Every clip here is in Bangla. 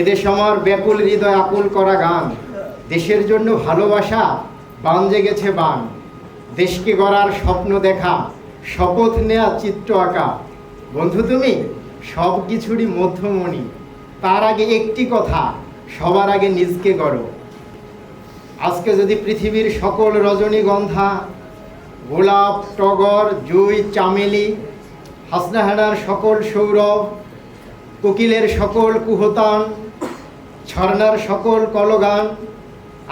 এদেশ আমার ব্যাকুল হৃদয় আকুল করা গান। দেশের জন্য ভালোবাসা বান জেগেছে বান। দেশকে গড়ার স্বপ্ন দেখা, শপথ নেয়া চিত্র আঁকা। বন্ধু তুমি, সব কিছুরই মধ্যমণি। তার আগে একটি কথা, সবার আগে নিজকে গড়ো। আজকে যদি পৃথিবীর সকল রজনীগন্ধা, গোলাপ, টগর, জুই, চামেলি, হাসনাহানার সকল সৌরভ, কোকিলের সকল কুহতান ঝর্ণার সকল কলগান,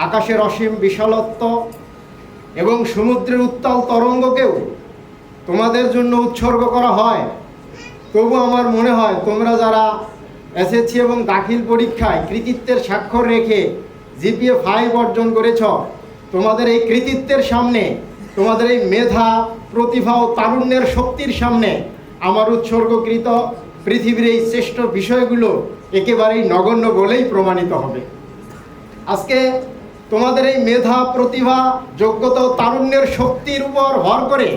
আকাশের অসীম বিশালত্ব এবং সমুদ্রের উত্তাল তরঙ্গকেও তোমাদের জন্য উৎসর্গ করা হয়। তবু আমার মনে হয় তোমরা যারা এসএসসি এবং দাখিল পরীক্ষায় কৃতিত্বের স্বাক্ষর রেখে জিপিএ ফাইভ অর্জন করেছ, তোমাদের এই কৃতিত্বের সামনে, তোমাদের এই মেধা, প্রতিভা ও তারুণ্যের শক্তির সামনে আমার উৎসর্গকৃত পৃথিবীর এই শ্রেষ্ঠ বিষয়গুলো একেবারেই নগণ্য বলেই প্রমাণিত হবে। আজকে তোমাদের এই মেধা, প্রতিভা, যোগ্যতা তারুণ্যের শক্তির উপর ভর করে,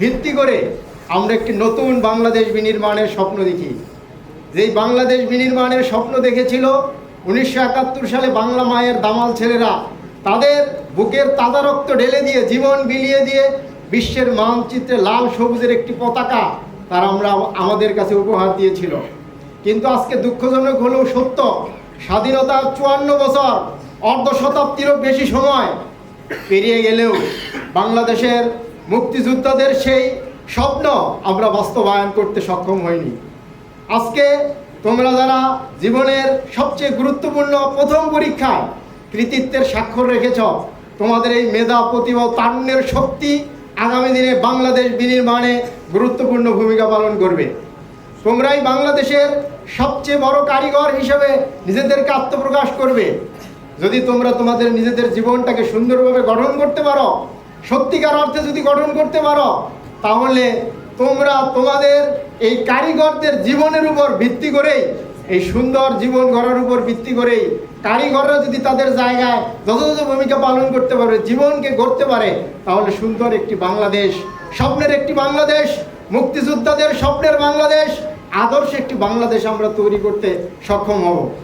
ভিত্তি করে আমরা একটি নতুন বাংলাদেশ বিনির্মাণের স্বপ্ন দেখি। যেই বাংলাদেশ বিনির্মাণের স্বপ্ন দেখেছিল উনিশশো একাত্তর সালে বাংলা মায়ের দামাল ছেলেরা, তাদের বুকের তাজা রক্ত ঢেলে দিয়ে, জীবন বিলিয়ে দিয়ে বিশ্বের মানচিত্রে লাল সবুজের একটি পতাকা তারা আমরা আমাদের কাছে উপহার দিয়েছিল। কিন্তু আজকে দুঃখজনক হলেও সত্য স্বাধীনতার চুয়ান্ন বছর অর্ধ শতাব্দীরও বেশি সময় পেরিয়ে গেলেও বাংলাদেশের মুক্তিযোদ্ধাদের সেই স্বপ্ন আমরা বাস্তবায়ন করতে সক্ষম হইনি। আজকে তোমরা যারা জীবনের সবচেয়ে গুরুত্বপূর্ণ প্রথম পরীক্ষায় কৃতিত্বের স্বাক্ষর রেখেছ, তোমাদের এই মেধা, প্রতিভা ও শক্তি আগামী দিনে বাংলাদেশ বিনির্মাণে গুরুত্বপূর্ণ ভূমিকা পালন করবে। তোমরাই বাংলাদেশের সবচেয়ে বড় কারিগর হিসেবে নিজেদেরকে আত্মপ্রকাশ করবে। যদি তোমরা তোমাদের নিজেদের জীবনটাকে সুন্দরভাবে গঠন করতে পারো, সত্যিকার অর্থে যদি গঠন করতে পারো, তাহলে তোমরা তোমাদের এই কারিগরদের জীবনের উপর ভিত্তি করেই, এই সুন্দর জীবন গড়ার উপর ভিত্তি করেই কারিগররা যদি তাদের জায়গায় যথাযথ ভূমিকা পালন করতে পারে, জীবনকে গড়তে পারে, তাহলে সুন্দর একটি বাংলাদেশ, স্বপ্নের একটি বাংলাদেশ, মুক্তিযোদ্ধাদের স্বপ্নের বাংলাদেশ আদর্শ একটি বাংলাদেশ আমরা তৈরি করতে সক্ষম হব।